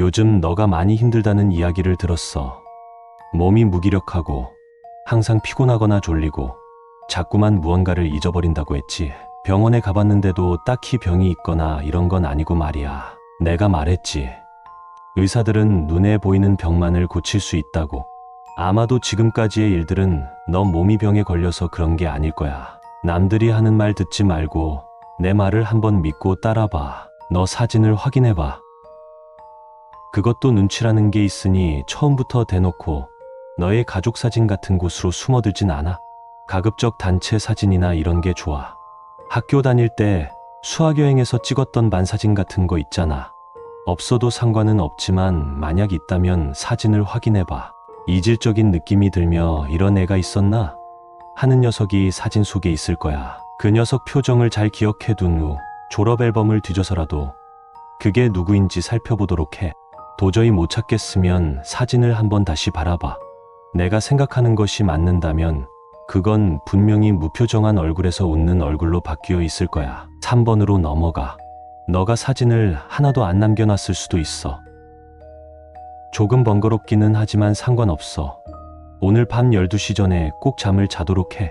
요즘 너가 많이 힘들다는 이야기를 들었어. 몸이 무기력하고 항상 피곤하거나 졸리고 자꾸만 무언가를 잊어버린다고 했지. 병원에 가봤는데도 딱히 병이 있거나 이런 건 아니고 말이야. 내가 말했지. 의사들은 눈에 보이는 병만을 고칠 수 있다고. 아마도 지금까지의 일들은 너 몸이 병에 걸려서 그런 게 아닐 거야. 남들이 하는 말 듣지 말고 내 말을 한번 믿고 따라봐. 너 사진을 확인해봐. 그것도 눈치라는 게 있으니 처음부터 대놓고 너의 가족 사진 같은 곳으로 숨어들진 않아. 가급적 단체 사진이나 이런 게 좋아. 학교 다닐 때 수학여행에서 찍었던 반사진 같은 거 있잖아. 없어도 상관은 없지만 만약 있다면 사진을 확인해봐. 이질적인 느낌이 들며 이런 애가 있었나? 하는 녀석이 사진 속에 있을 거야. 그 녀석 표정을 잘 기억해 둔 후 졸업 앨범을 뒤져서라도 그게 누구인지 살펴보도록 해. 도저히 못 찾겠으면 사진을 한번 다시 바라봐. 내가 생각하는 것이 맞는다면 그건 분명히 무표정한 얼굴에서 웃는 얼굴로 바뀌어 있을 거야. 3번으로 넘어가. 너가 사진을 하나도 안 남겨놨을 수도 있어. 조금 번거롭기는 하지만 상관없어. 오늘 밤 12시 전에 꼭 잠을 자도록 해.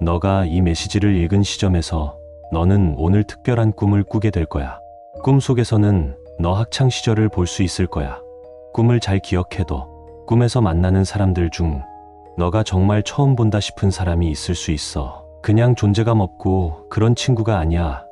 너가 이 메시지를 읽은 시점에서 너는 오늘 특별한 꿈을 꾸게 될 거야. 꿈 속에서는 너 학창 시절을 볼 수 있을 거야. 꿈을 잘 기억해둬. 꿈에서 만나는 사람들 중 너가 정말 처음 본다 싶은 사람이 있을 수 있어. 그냥 존재감 없고 그런 친구가 아니야.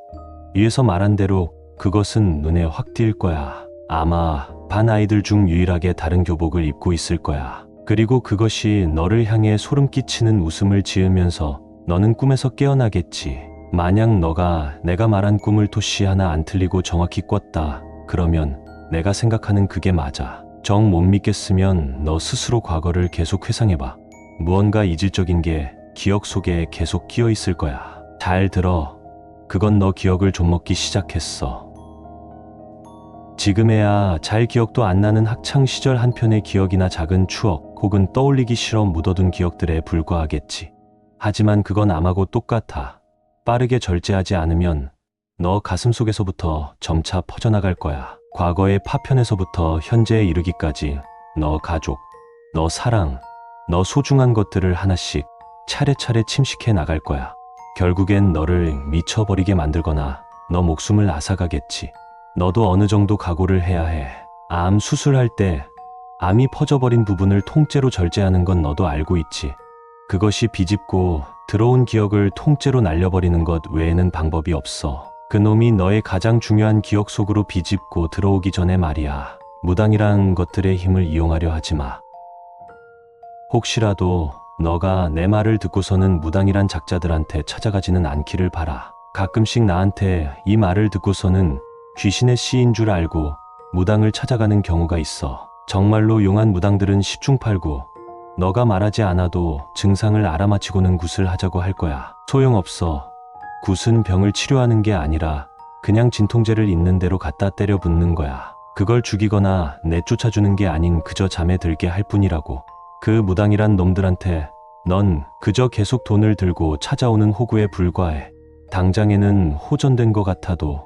위에서 말한 대로 그것은 눈에 확 띌 거야. 아마 반 아이들 중 유일하게 다른 교복을 입고 있을 거야. 그리고 그것이 너를 향해 소름 끼치는 웃음을 지으면서 너는 꿈에서 깨어나겠지. 만약 너가 내가 말한 꿈을 토시 하나 안 틀리고 정확히 꿨다. 그러면 내가 생각하는 그게 맞아. 정 못 믿겠으면 너 스스로 과거를 계속 회상해봐. 무언가 이질적인 게 기억 속에 계속 끼어 있을 거야. 잘 들어. 그건 너 기억을 좀 먹기 시작했어. 지금에야 잘 기억도 안 나는 학창 시절 한편의 기억이나 작은 추억 혹은 떠올리기 싫어 묻어둔 기억들에 불과하겠지. 하지만 그건 아마고 똑같아. 빠르게 절제하지 않으면 너 가슴 속에서부터 점차 퍼져나갈 거야. 과거의 파편에서부터 현재에 이르기까지 너 가족, 너 사랑, 너 소중한 것들을 하나씩 차례차례 침식해 나갈 거야. 결국엔 너를 미쳐버리게 만들거나 너 목숨을 앗아가겠지. 너도 어느 정도 각오를 해야 해. 암 수술할 때 암이 퍼져버린 부분을 통째로 절제하는 건 너도 알고 있지. 그것이 비집고 들어온 기억을 통째로 날려버리는 것 외에는 방법이 없어. 그놈이 너의 가장 중요한 기억 속으로 비집고 들어오기 전에 말이야. 무당이란 것들의 힘을 이용하려 하지 마. 혹시라도 너가 내 말을 듣고서는 무당이란 작자들한테 찾아가지는 않기를 바라. 가끔씩 나한테 이 말을 듣고서는 귀신의 씨인 줄 알고 무당을 찾아가는 경우가 있어. 정말로 용한 무당들은 10중 8구 너가 말하지 않아도 증상을 알아맞히고는 굿을 하자고 할 거야. 소용없어. 굿은 병을 치료하는 게 아니라 그냥 진통제를 있는 대로 갖다 때려 붓는 거야. 그걸 죽이거나 내쫓아주는 게 아닌 그저 잠에 들게 할 뿐이라고. 그 무당이란 놈들한테 넌 그저 계속 돈을 들고 찾아오는 호구에 불과해. 당장에는 호전된 것 같아도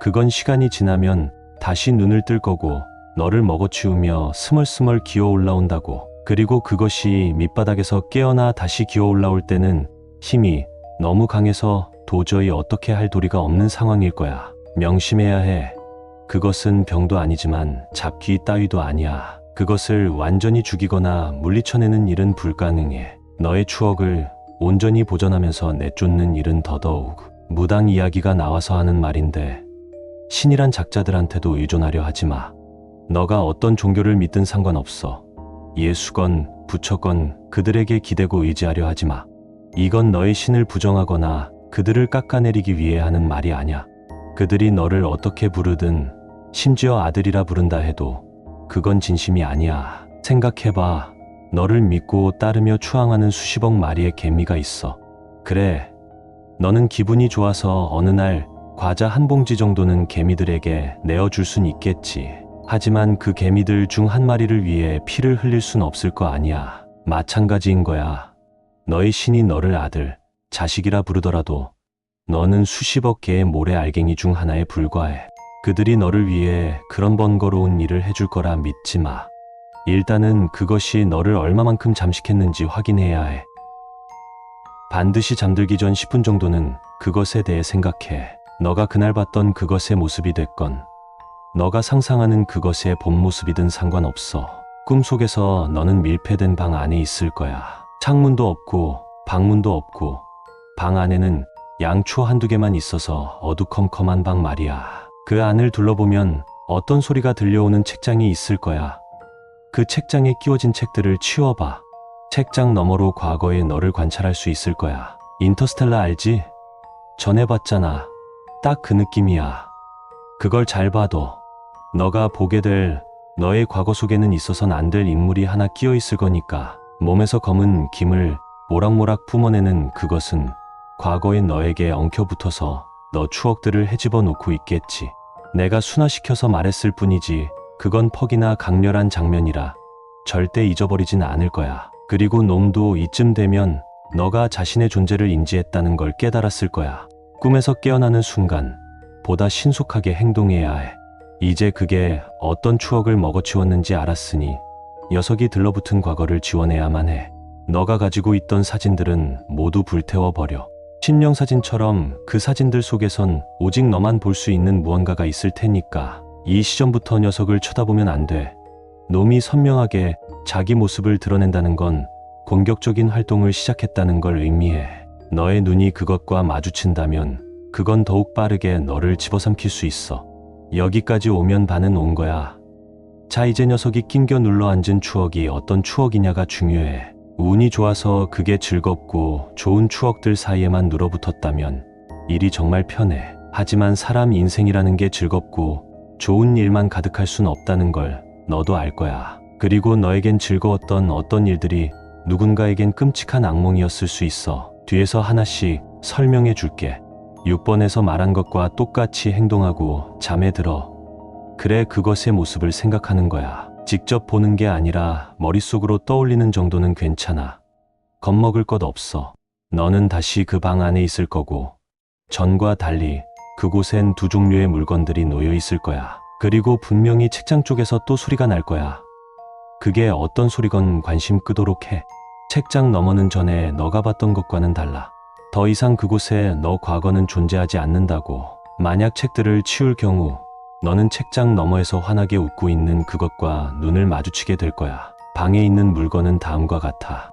그건 시간이 지나면 다시 눈을 뜰 거고 너를 먹어치우며 스멀스멀 기어 올라온다고. 그리고 그것이 밑바닥에서 깨어나 다시 기어 올라올 때는 힘이 너무 강해서 도저히 어떻게 할 도리가 없는 상황일 거야. 명심해야 해. 그것은 병도 아니지만 잡귀 따위도 아니야. 그것을 완전히 죽이거나 물리쳐내는 일은 불가능해. 너의 추억을 온전히 보존하면서 내쫓는 일은 더더욱 무당 이야기가 나와서 하는 말인데 신이란 작자들한테도 의존하려 하지 마. 너가 어떤 종교를 믿든 상관없어. 예수건, 부처건 그들에게 기대고 의지하려 하지 마. 이건 너의 신을 부정하거나 그들을 깎아내리기 위해 하는 말이 아냐. 그들이 너를 어떻게 부르든 심지어 아들이라 부른다 해도 그건 진심이 아니야. 생각해봐. 너를 믿고 따르며 추앙하는 수십억 마리의 개미가 있어. 그래. 너는 기분이 좋아서 어느 날 과자 한 봉지 정도는 개미들에게 내어줄 순 있겠지. 하지만 그 개미들 중 한 마리를 위해 피를 흘릴 순 없을 거 아니야. 마찬가지인 거야. 너의 신이 너를 아들, 자식이라 부르더라도 너는 수십억 개의 모래 알갱이 중 하나에 불과해. 그들이 너를 위해 그런 번거로운 일을 해줄 거라 믿지 마. 일단은 그것이 너를 얼마만큼 잠식했는지 확인해야 해. 반드시 잠들기 전 10분 정도는 그것에 대해 생각해. 너가 그날 봤던 그것의 모습이 됐건, 너가 상상하는 그것의 본 모습이든 상관없어. 꿈속에서 너는 밀폐된 방 안에 있을 거야. 창문도 없고, 방문도 없고, 방 안에는 양초 한두 개만 있어서 어두컴컴한 방 말이야. 그 안을 둘러보면 어떤 소리가 들려오는 책장이 있을 거야. 그 책장에 끼워진 책들을 치워봐. 책장 너머로 과거의 너를 관찰할 수 있을 거야. 인터스텔라 알지? 전해봤잖아. 딱 그 느낌이야. 그걸 잘 봐도 너가 보게 될 너의 과거 속에는 있어선 안 될 인물이 하나 끼어 있을 거니까 몸에서 검은 김을 모락모락 품어내는 그것은 과거의 너에게 엉켜붙어서 너 추억들을 헤집어 놓고 있겠지. 내가 순화시켜서 말했을 뿐이지 그건 퍽이나 강렬한 장면이라 절대 잊어버리진 않을 거야. 그리고 놈도 이쯤 되면 너가 자신의 존재를 인지했다는 걸 깨달았을 거야. 꿈에서 깨어나는 순간 보다 신속하게 행동해야 해. 이제 그게 어떤 추억을 먹어치웠는지 알았으니 녀석이 들러붙은 과거를 지워내야만 해. 너가 가지고 있던 사진들은 모두 불태워버려. 신령 사진처럼 그 사진들 속에선 오직 너만 볼 수 있는 무언가가 있을 테니까 이 시점부터 녀석을 쳐다보면 안 돼. 놈이 선명하게 자기 모습을 드러낸다는 건 공격적인 활동을 시작했다는 걸 의미해. 너의 눈이 그것과 마주친다면 그건 더욱 빠르게 너를 집어삼킬 수 있어. 여기까지 오면 반은 온 거야. 자, 이제 녀석이 낑겨 눌러 앉은 추억이 어떤 추억이냐가 중요해. 운이 좋아서 그게 즐겁고 좋은 추억들 사이에만 눌어붙었다면 일이 정말 편해. 하지만 사람 인생이라는 게 즐겁고 좋은 일만 가득할 순 없다는 걸 너도 알 거야. 그리고 너에겐 즐거웠던 어떤 일들이 누군가에겐 끔찍한 악몽이었을 수 있어. 뒤에서 하나씩 설명해 줄게. 6번에서 말한 것과 똑같이 행동하고 잠에 들어. 그래 그것의 모습을 생각하는 거야. 직접 보는 게 아니라 머릿속으로 떠올리는 정도는 괜찮아. 겁먹을 것 없어. 너는 다시 그 방 안에 있을 거고, 전과 달리 그곳엔 두 종류의 물건들이 놓여 있을 거야. 그리고 분명히 책장 쪽에서 또 소리가 날 거야. 그게 어떤 소리건 관심 끄도록 해. 책장 너머는 전에 너가 봤던 것과는 달라. 더 이상 그곳에 너 과거는 존재하지 않는다고. 만약 책들을 치울 경우 너는 책장 너머에서 환하게 웃고 있는 그것과 눈을 마주치게 될 거야. 방에 있는 물건은 다음과 같아.